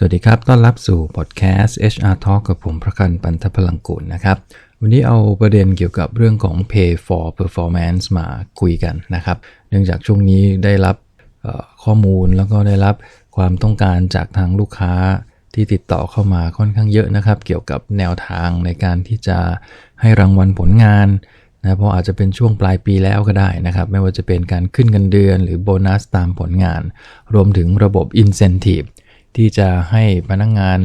สวัสดีครับ ต้อนรับสู่พอดแคสต์ HR Talk กับผมประกันปันทพลังกุลนะครับ วันนี้เอาประเด็นเกี่ยวกับเรื่องของ Pay for Performance มาคุยกันนะครับ เนื่องจากช่วงนี้ได้รับข้อมูลแล้วก็ได้รับความต้องการจากทางลูกค้าที่ติดต่อเข้ามาค่อนข้างเยอะนะครับ เกี่ยวกับแนวทางในการที่จะให้รางวัลผลงานนะเพราะอาจจะเป็นช่วงปลายปีแล้วก็ได้นะครับ ไม่ว่าจะเป็นการขึ้นเงินเดือน หรือโบนัสตามผลงาน รวมถึงระบบ Incentive ที่จะให้พนักงงาน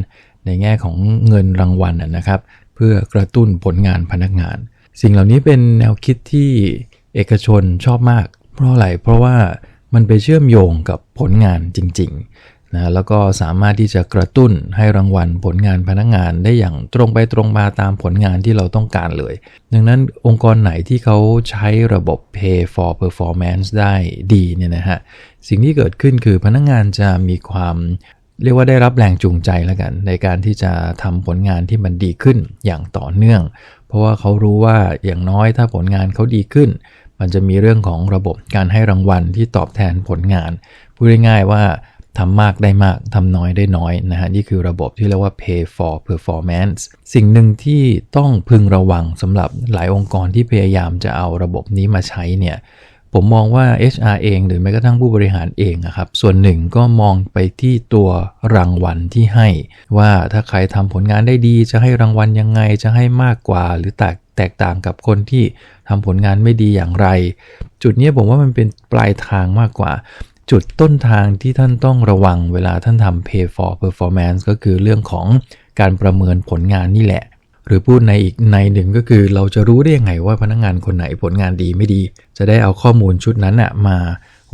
ในแง่ของเงินรางวัลนะครับ เพื่อกระตุ้นผลงานพนักงาน สิ่งเหล่านี้เป็นแนวคิดที่เอกชนชอบมาก เพราะอะไรเพราะว่ามันไปเชื่อมโยงกับผลงานจริงๆนะแล้วก็สามารถที่จะกระตุ้นให้รางวัลผลงานพนักงานได้อย่างตรงไปตรงมาตามผลงานที่เราต้องการเลย ดังนั้นองค์กรไหนที่เขาใช้ระบบ pay for performance ได้ดีเนี่ยนะฮะสิ่งที่เกิดขึ้นคือพนักงานจะมีความ เรียกว่าได้รับแรงจูงใจแล้วกัน ในการที่จะทำผลงานที่มันดีขึ้นอย่างต่อเนื่อง เพราะว่าเขารู้ว่าอย่างน้อยถ้าผลงานเขาดีขึ้น มันจะมีเรื่องของระบบการให้รางวัลที่ตอบแทนผลงานพูดง่ายๆว่าทำมากได้มาก ทำน้อยได้น้อยนะฮะ นี่คือระบบที่เรียกว่า pay for performance สิ่งหนึ่งที่ต้องพึงระวังสำหรับหลายองค์กรที่พยายามจะเอาระบบนี้มาใช้เนี่ย ผมมองว่า HR เองหรือแม้กระทั่งผู้บริหารเองนะครับ ส่วนหนึ่งก็มองไปที่ตัวรางวัลที่ให้ ว่าถ้าใครทำผลงานได้ดีจะให้รางวัลยังไงจะให้มากกว่า หรือแตกแตกต่างกับคนที่ทำผลงานไม่ดีอย่างไร จุดนี้ผมว่ามันเป็นปลายทางมากกว่า จุดต้นทางที่ท่านต้องระวังเวลาท่านทำ pay for performance ก็คือเรื่องของการประเมินผลงานนี่แหละ หรือพูดในอีกในหนึ่งก็คือเราจะรู้ได้ยังไงว่าพนักงงานคนไหนผลงานดีไม่ดี จะได้เอาข้อมูลชุดนั้นอะมา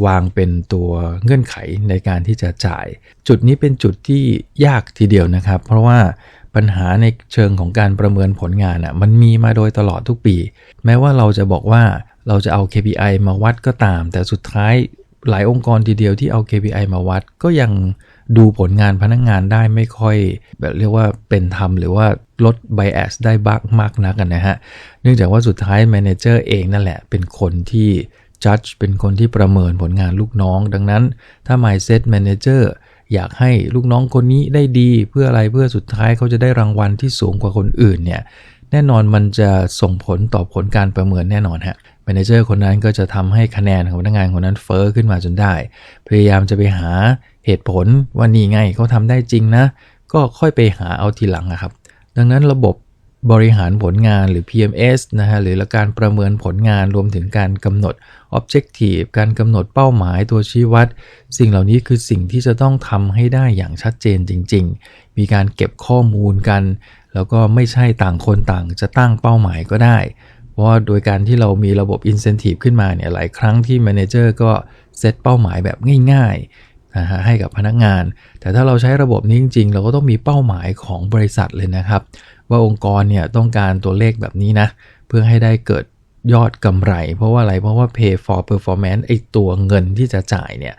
วางเป็นตัวเงื่อนไขในการที่จะจ่าย จุดนี้เป็นจุดที่ยากทีเดียวนะครับ เพราะว่าปัญหาในเชิงของการประเมินผลงานอะมันมีมาโดยตลอดทุกปี แม้ว่าเราจะบอกว่าเราจะเอา KPI มาวัดก็ตาม แต่สุดท้ายหลายองค์กรทีเดียวที่เอา KPI มาวัดก็ยัง ดูผลงานพนักงงานได้ไม่ค่อย แบบเรียกว่าเป็นธรรมหรือว่าลด bias ได้บ้างมากนักกันนะฮะ เนื่องจากว่าสุดท้าย manager เองนั่นแหละเป็นคนที่ judge เป็นคนที่ประเมินผลงานลูกน้อง ดังนั้นถ้า mindset manager อยากให้ลูกน้องคนนี้ได้ดีเพื่ออะไรเพื่อสุดท้ายเขาจะได้รางวัลที่สูงกว่าคนอื่นเนี่ยแน่นอนมันจะส่งผลต่อผลการประเมินแน่นอนฮะ มเนเจอร์คนนั้นก็จะทำให้คะแนนของพนักงานคนนั้นเฟอ้อขึ้นมาจนได้ พยายามจะไปหาเหตุผลว่านี่ไงเขาทำได้จริงนะ ก็ค่อยไปหาเอาทีหลังนะครับ ดังนั้นระบบบริหารผลงานหรือ PMS นะฮะหรือการประเมินผลงานรวมถึงการกำหนด Objective การกำหนดเป้าหมายตัวชี้วัด สิ่งเหล่านี้คือสิ่งที่จะต้องทำให้ได้อย่างชัดเจนจริง ๆ มีการเก็บข้อมูลกัน แล้วก็ไม่ใช่ต่างคนต่างจะตั้งเป้าหมายก็ได้ ราะว่าโดยการที่เรามีระบบ Incentive ขึ้นมาเนี่ยหลายครั้งที่ Manager ก็เซตเป้าหมายแบบง่ายนะฮะให้กับพนักงาน แต่ถ้าเราใช้ระบบนี้จริง ๆ เราก็ต้องมีเป้าหมายของบริษัทเลยนะครับ ว่าองค์กรเนี่ยต้องการตัวเลขแบบนี้นะ เพื่อให้ได้เกิดยอดกำไร เพราะว่าอะไรเพราะว่า pay for performance ไอตัวเงินที่จะจ่ายเนี่ย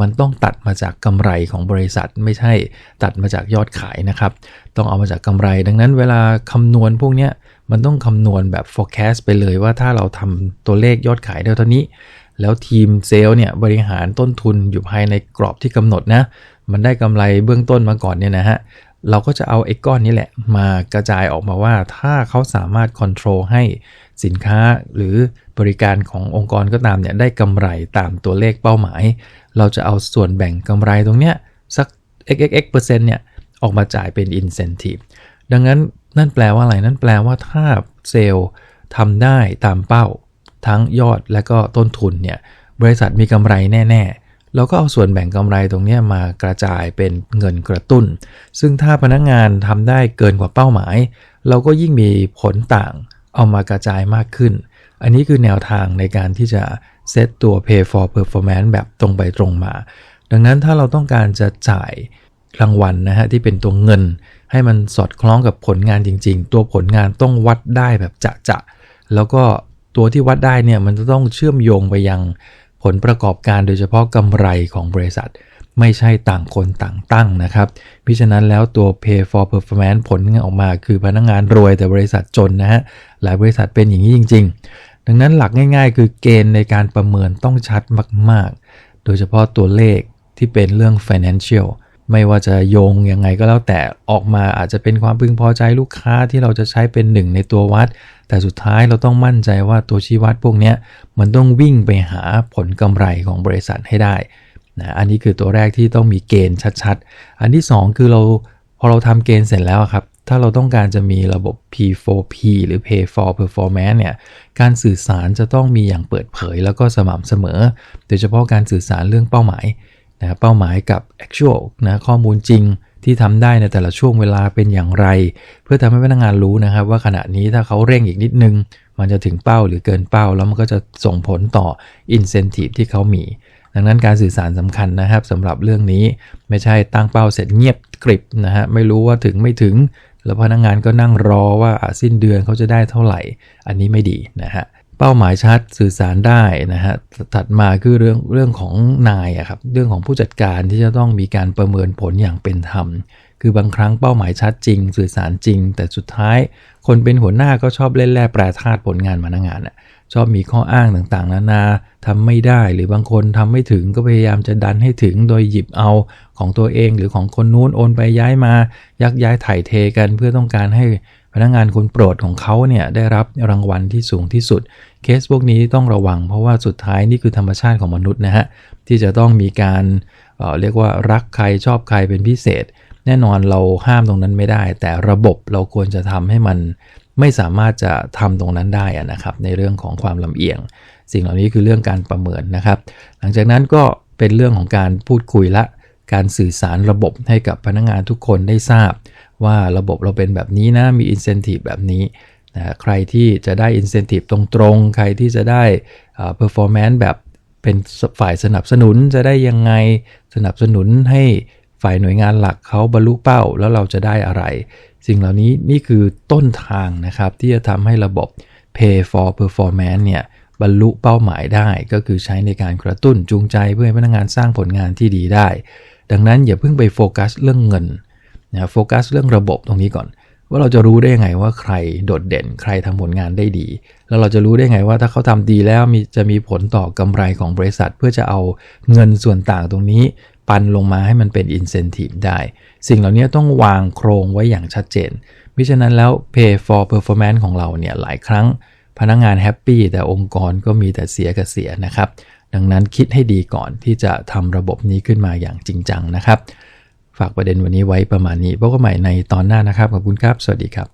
มันต้องตัดมาจากกำไรของบริษัทไม่ใช่ตัดมาจากยอดขายนะครับ ต้องเอามาจากกำไร ดังนั้นเวลาคำนวณพวกนี้ มันต้องคำนวณแบบ forecast ไปเลยว่าถ้าเราทำตัวเลขยอดขายเท่านี้ แล้วทีมเซลล์เนี่ยบริหารต้นทุนอยู่ภายในกรอบที่กำหนดนะ มันได้กำไรเบื้องต้นมาก่อนเนี่ยนะฮะ เราก็จะเอาไอ้ก้อนนี้แหละ มากระจายออกมาว่าถ้าเขาสามารถควบคุมให้สินค้าหรือบริการขององค์กรก็ตามเนี่ยได้กำไรตามตัวเลขเป้าหมาย เราจะเอาส่วนแบ่งกำไรตรงเนี้ยสัก xxx เปอร์เซ็นต์เนี่ยออกมาจ่ายเป็น incentive ดังนั้น นั่นแปลว่าอะไร นั่นแปลว่าถ้าเซลล์ทำได้ตามเป้า ทั้งยอดและก็ต้นทุนเนี่ย บริษัทมีกำไรแน่ ๆเราก็เอาส่วนแบ่งกำไรตรงนี้มากระจายเป็นเงินกระตุ้น ซึ่งถ้าพนักงงานทำได้เกินกว่าเป้าหมาย เราก็ยิ่งมีผลต่างเอามากระจายมากขึ้น อันนี้คือแนวทางในการที่จะเซตตัว pay for performance แบบตรงไปตรงมา ดังนั้นถ้าเราต้องการจะจ่ายรางวัลนะฮะที่เป็นตัวเงิน ให้มันสอดคล้องกับผลงานจริง ๆ ตัวผลงานต้องวัดได้แบบจะจะแล้วก็ตัวที่วัดได้เนี่ยมันจะต้องเชื่อมโยงไปยังผลประกอบการโดยเฉพาะกำไรของบริษัท ไม่ใช่ต่างคนต่างตั้งนะครับ พิฉะนั้นแล้วตัว pay for performance ผลงานออกมาคือพนักงงานรวยแต่บริษัทจนนะฮะหลายบริษัทเป็นอย่างนี้จริง ๆ ดังนั้นหลักง่าย ๆ คือเกณฑ์ในการประเมินต้องชัดมาก ๆ โดยเฉพาะตัวเลขที่เป็นเรื่อง financial ไม่ว่าจะโยงยังไงก็แล้วแต่ออกมาอาจจะเป็นความพึงพอใจลูกค้าที่เราจะใช้เป็นหนึ่งในตัววัด แต่สุดท้ายเราต้องมั่นใจว่าตัวชี้วัดพวกนี้มันต้องวิ่งไปหาผลกำไรของบริษัทให้ได้นะอันนี้คือตัวแรกที่ต้องมีเกณฑ์ชัดๆ อันที่ 2 คือเราพอเราทำเกณฑ์เสร็จแล้วครับ ถ้าเราต้องการจะมีระบบ P4P หรือ Pay for Performance เนี่ย การสื่อสารจะต้องมีอย่างเปิดเผยแล้วก็สม่ำเสมอ โดยเฉพาะการสื่อสารเรื่องเป้าหมาย นะเป้าหมายกับ actual นะข้อมูลจริงที่ทำได้ในแต่ละช่วงเวลาเป็นอย่างไร เพื่อทำให้พนักงานรู้นะครับ ว่าขณะนี้ถ้าเขาเร่งอีกนิดนึง มันจะถึงเป้าหรือเกินเป้า แล้วมันก็จะส่งผลต่อ incentive ที่เขามี ดังนั้นการสื่อสารสำคัญนะครับสำหรับเรื่องนี้ไม่ใช่ตั้งเป้าเสร็จเงียบกริบนะฮะไม่รู้ว่าถึงไม่ถึง แล้วพนักงานก็นั่งรอว่าสิ้นเดือนเขาจะได้เท่าไหร่ อันนี้ไม่ดีนะฮะ เป้าหมายชัดสื่อสารได้นะฮะถัดมาคือเรื่องเรื่องของนายอะครับเรื่องของผู้จัดการที่จะต้องมีการประเมินผลอย่างเป็นธรรม คือบางครั้งเป้าหมายชัดจริง สื่อสารจริง แต่สุดท้าย คนเป็นหัวหน้าก็ชอบเล่นแร่แปรธาตุผลงานพนักงานอะชอบมีข้ออ้างต่างๆ นานาทำไม่ได้หรือบางคนทำไม่ถึงก็พยายามจะดันให้ถึงโดยหยิบเอาของตัวเองหรือของคนนู้นโอนไปย้ายมา ยักย้ายถ่ายเทกันเพื่อต้องการให้ พนักงานคนโปรดของเขาเนี่ยได้รับรางวัลที่สูงที่สุด เคสพวกนี้ต้องระวัง เพราะว่าสุดท้ายนี่คือธรรมชาติของมนุษย์นะฮะที่จะต้องมีการเเรียกว่ารักใครชอบใครเป็นพิเศษ แน่นอนเราห้ามตรงนั้นไม่ได้ แต่ระบบเราควรจะทำให้มันไม่สามารถจะทำตรงนั้นได้นะครับในเรื่องของความลำเอียง สิ่งเหล่านี้คือเรื่องการประเมินนะครับ หลังจากนั้นก็เป็นเรื่องของการพูดคุยละการสื่อสารระบบให้กับพนักงงานทุกคนได้ทราบ ว่าระบบเราเป็นแบบนี้นะ มี incentive แบบนี้นะใครที่จะได้ incentive ตรงๆ ใครที่จะได้ performance แบบเป็นฝ่ายสนับสนุนจะได้ยังไงสนับสนุนให้ฝ่ายหน่วยงานหลักเขาบรรลุเป้าแล้วเราจะได้อะไร สิ่งเหล่านี้นี่คือต้นทางนะครับ ที่จะทำให้ระบบ pay for performance เนี่ยบรรลุเป้าหมายได้ก็คือใช้ในการกระตุ้นจูงใจเพื่อให้พนักงานสร้างผลงานที่ดีได้ ดังนั้นอย่าเพิ่งไปโฟกัสเรื่องเงิน นะโฟกัสเรื่องระบบตรงนี้ก่อน ว่าเราจะรู้ได้ยังไงว่าใครโดดเด่น ใครทำผลงานได้ดี แล้วเราจะรู้ได้ไงว่าถ้าเขาทำดีแล้วมีจะมีผลต่อกำไรของบริษัท เพื่อจะเอาเงินส่วนต่างตรงนี้ ปันลงมาให้มันเป็น incentive ได้ สิ่งเหล่านี้ต้องวางโครงไว้อย่างชัดเจนมิฉะนั้นแล้ว pay for performance ของเราเนี่ยหลายครั้งพนักงงานแฮปปี้แต่องค์กรก็มีแต่เสียกับเสียนะครับ ดังนั้นคิดให้ดีก่อนที่จะทำระบบนี้ขึ้นมาอย่างจริงจังนะครับ ฝากประเด็นวันนี้ไว้ประมาณนี้พบกันใหม่ในตอนหน้านะครับ ขอบคุณครับ สวัสดีครับ